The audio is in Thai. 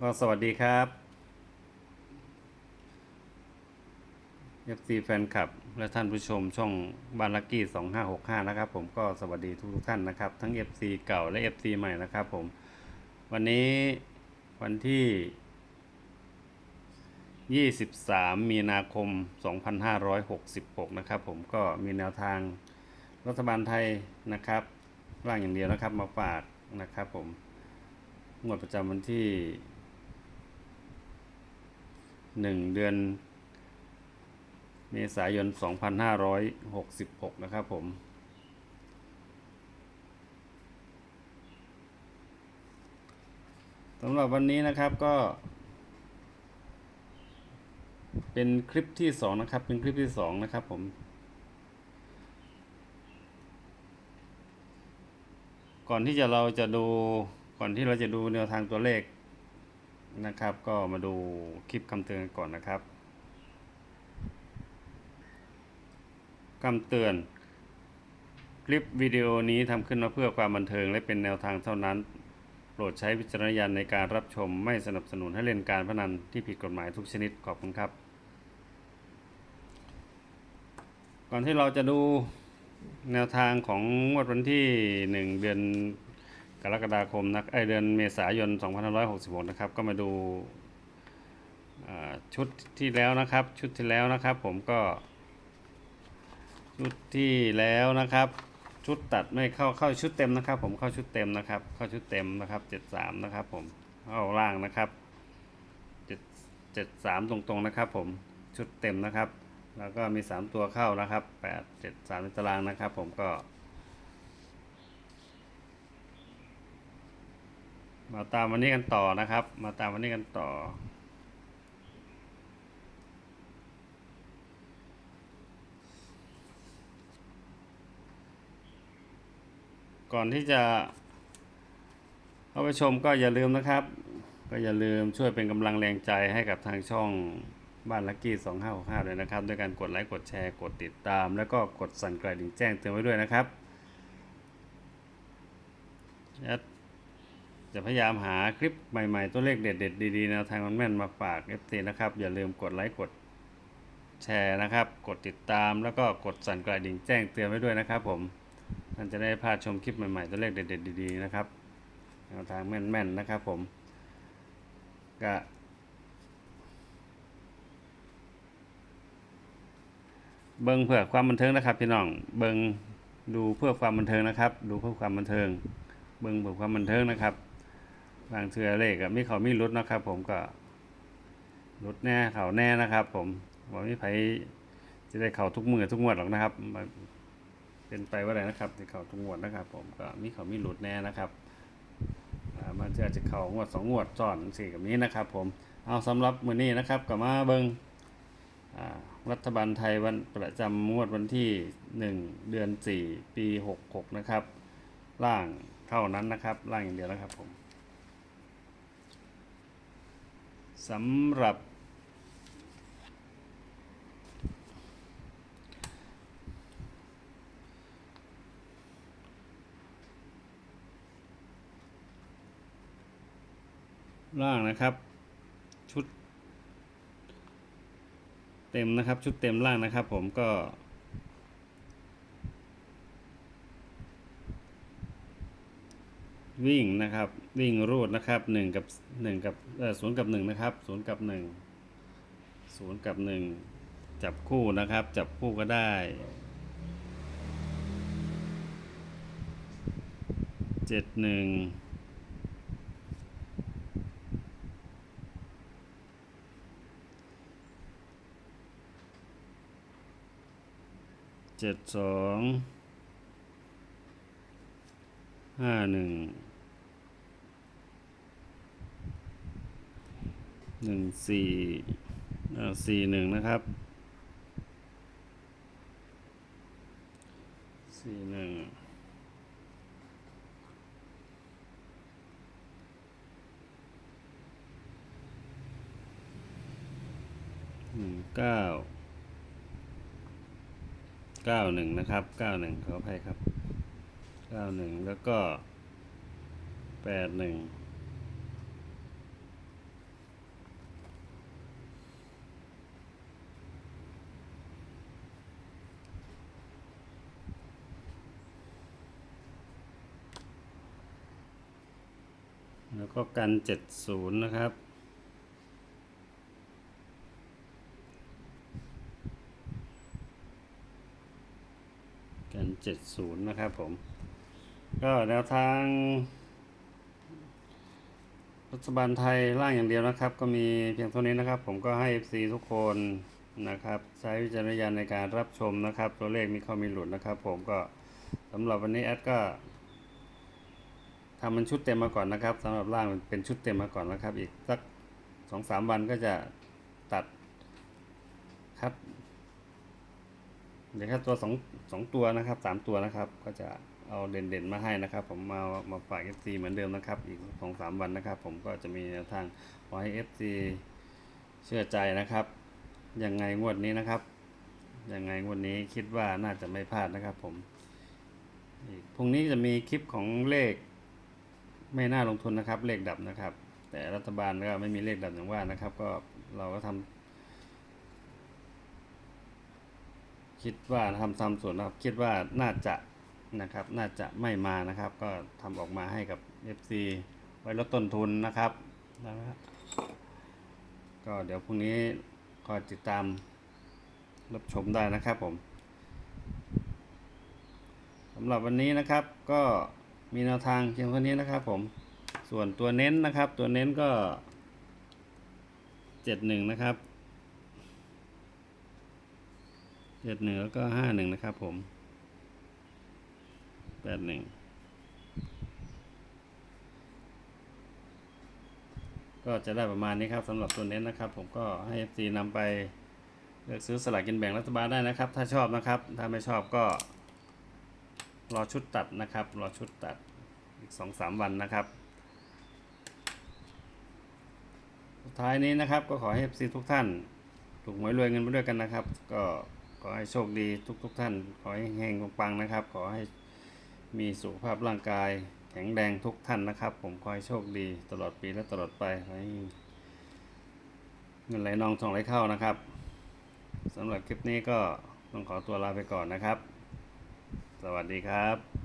ก็สวัสดีครับ FC แฟนคลับ และท่านผู้ชมช่องบานลักกี้ 2565 นะครับ ผมก็สวัสดีทุกทุกท่านนะครับ ทั้ง FC เก่าและ FC ใหม่นะครับผม วันนี้วันที่ 23 มีนาคม 2566 นะครับผมก็มีแนวทางรัฐบาลไทยนะครับร่างอย่างเดียวนะครับมาฝากนะครับผมงวดประจำวันที่ หนึ่งเดือน เมษายน 2566 นะครับผม สำหรับวันนี้นะครับก็ เป็นคลิปที่สองนะครับ เป็นคลิปที่สองนะครับผมก่อนที่จะเราจะดูก่อนที่เราจะดูแนวทางตัวเลข นะครับ ก็มาดูคลิปคำเตือนกันก่อนนะครับคำเตือน คลิปวิดีโอนี้ทำขึ้นมาเพื่อความบันเทิงและเป็นแนวทางเท่านั้น โปรดใช้วิจารณญาณในการรับชมไม่สนับสนุนให้เล่นการพนันที่ผิดกฎหมายทุกชนิดขอบคุณครับ ก่อนที่เราจะดูแนวทางของงวดวันที่ 1 เดือน รกฎาคมนะไอเดือนเมษายน 2566 นะครับ ก็มาดูชุดที่แล้วนะครับ ชุดที่แล้วนะครับ ผมก็ ชุดที่แล้วนะครับ ชุดตัดไม่เข้าเข้าชุดเต็มนะครับ ผมเข้าชุดเต็มนะครับ เข้าชุดเต็มนะครับ 73 นะครับ ผมเข้าล่างนะครับ7 73 ตรงๆนะครับ ผมชุดเต็มนะครับ แล้วก็มี 3 ตัวเข้านะครับ 8 7 3ในตารางนะครับ ผมก็ มาตามวันนี้กันต่อนะครับ มาตามวันนี้กันต่อ ก่อนที่จะเข้าไปชมก็อย่าลืมนะครับ ก็อย่าลืมช่วยเป็นกำลังแรงใจให้กับทางช่องบ้านลักกี้2565ด้วยนะครับ ด้วยการกดไลค์กดแชร์กดติดตาม แล้วก็กดสั่นกระดิ่งแจ้งเตือนไว้ด้วยนะครับ จะพยายามหาคลิปใหม่ๆ ตัวเลขเด็ดๆดีๆแนวทางมันแม่นมาฝาก FC นะครับ อย่าลืมกดไลค์กดแชร์นะครับ กดติดตามแล้วก็กดสั่นกระดิ่งแจ้งเตือนไว้ด้วยนะครับ ผมท่านจะได้พลาดชมคลิปใหม่ๆ ตัวเลขเด็ดๆดีๆนะครับแนวทางแม่นๆนะครับ ผมก็เบิงเพื่อความบันเทิงนะครับ พี่น้อง เบิงดูเพื่อความบันเทิงนะครับ ดูเพื่อความบันเทิง เบิงเพื่อความบันเทิงนะครับ บางเทือเลขอะมีเขามีรุดนะครับ ผมก็รุดแน่เขาแน่นะครับ ผมว่ามีไผจะได้เขาทุกมือทุกงวดหรอกนะครับมันเป็นไปว่าอะไรนะครับที่เขาทุกงวดนะครับ ผมก็มีเขามีรุดแน่นะครับอ่ามันจะอาจจะเขางวดสองงวดซ้อนสี่กับนี้นะครับ ผมเอาสำหรับมือนี้นะครับกับมาเบิงรัฐบาลไทยวันประจำงวดวันที่หนึ่งเดือนสี่ปีหกหกนะครับล่างเท่านั้นนะครับล่างอย่างเดียวนะครับผม สำหรับล่างนะครับ ชุด เต็มนะครับ ชุดเต็มล่างนะครับ ผมก็ วิ่งนะครับวิ่งรูดนะครับหนึ่งกับหนึ่งกับเออศูนย์กับหนึ่งนะครับศูนย์กับหนึ่งศูนย์กับหนึ่งจับคู่นะครับ จับคู่ก็ได้เจ็ดหนึ่งเจ็ดสองห้าหนึ่ง หนึ่งสี่สี่หนึ่งนะครับสี่หนึ่งหนึ่งเก้าเก้าหนึ่งนะครับเก้าหนึ่งขออภัยครับเก้าหนึ่งแล้วก็แปดหนึ่ง แล้วก็กันเจ็ดศูนย์นะครับ กันเจ็ดศูนย์นะครับผม ก็แนวทาง รัฐบาลไทยร่างอย่างเดียวนะครับ ก็มีเพียงเท่านี้นะครับ ผมก็ให้ FC ทุกคนนะครับ ใช้วิจารณญาณในการรับชมนะครับ ตัวเลขมีข้ามีหลุดนะครับ ผมก็สำหรับวันนี้แอดก็ ทำมันชุดเต็มมาก่อนนะครับสำหรับร่างมันเป็นชุดเต็มมาก่อนนะครับ อีกสักสองสามวันก็จะตัดคัดเดี๋ยวแค่ตัวสองสองตัวนะครับสามตัวนะครับ ก็จะเอาเด่นๆมาให้นะครับ ผมมามาฝาก FC เหมือนเดิมนะครับ อีกสองสามวันนะครับ ผมก็จะมีแนวทางขอให้ FC เชื่อใจนะครับยังไงงวดนี้นะครับยังไงงวดนี้คิดว่าน่าจะไม่พลาดนะครับ ผมพรุ่งนี้จะมีคลิปของเลข ไม่น่าลงทุนนะครับ เลขดับนะครับ แต่รัฐบาลก็ไม่มีเลขดับอย่างว่านะครับ ก็เราก็ทำคิดว่าทำทำส่วนนะครับ คิดว่าน่าจะนะครับ น่าจะไม่มานะครับ ก็ทำออกมาให้กับ FC ไว้ลดต้นทุนนะครับนะครับก็เดี๋ยวพรุ่งนี้คอยติดตามรับชมได้นะครับผมสำหรับวันนี้นะครับก็ มีแนวทางเพียงเท่านี้นะครับผม ส่วนตัวเน้นนะครับ ตัวเน้นก็เจ็ดหนึ่งนะครับเจ็ดหนึ่งแล้วก็ห้าหนึ่งนะครับผมแปดหนึ่งก็จะได้ประมาณนี้ครับสำหรับตัวเน้นนะครับ ผมก็ให้ FC นำไปเลือกซื้อสลากกินแบ่งรัฐบาลได้นะครับ ถ้าชอบนะครับ ถ้าไม่ชอบก็ รอชุดตัดนะครับ รอชุดตัดอีกสองสามวันนะครับสุดท้ายนี้นะครับก็ขอให้ FC ทุกท่าน ถูกหวยรวยเงินไปด้วยกันนะครับ ก็ขอให้โชคดีทุกๆท่าน ขอให้เฮงๆปังๆนะครับ ขอให้มีสุขภาพร่างกาย แข็งแรงทุกท่านนะครับ ผมขอให้โชคดีตลอดปีและตลอดไปขอให้เงินไหลนองทองไหลเข้านะครับสำหรับคลิปนี้ก็ต้องขอตัวลาไปก่อนนะครับ วัสดีครับ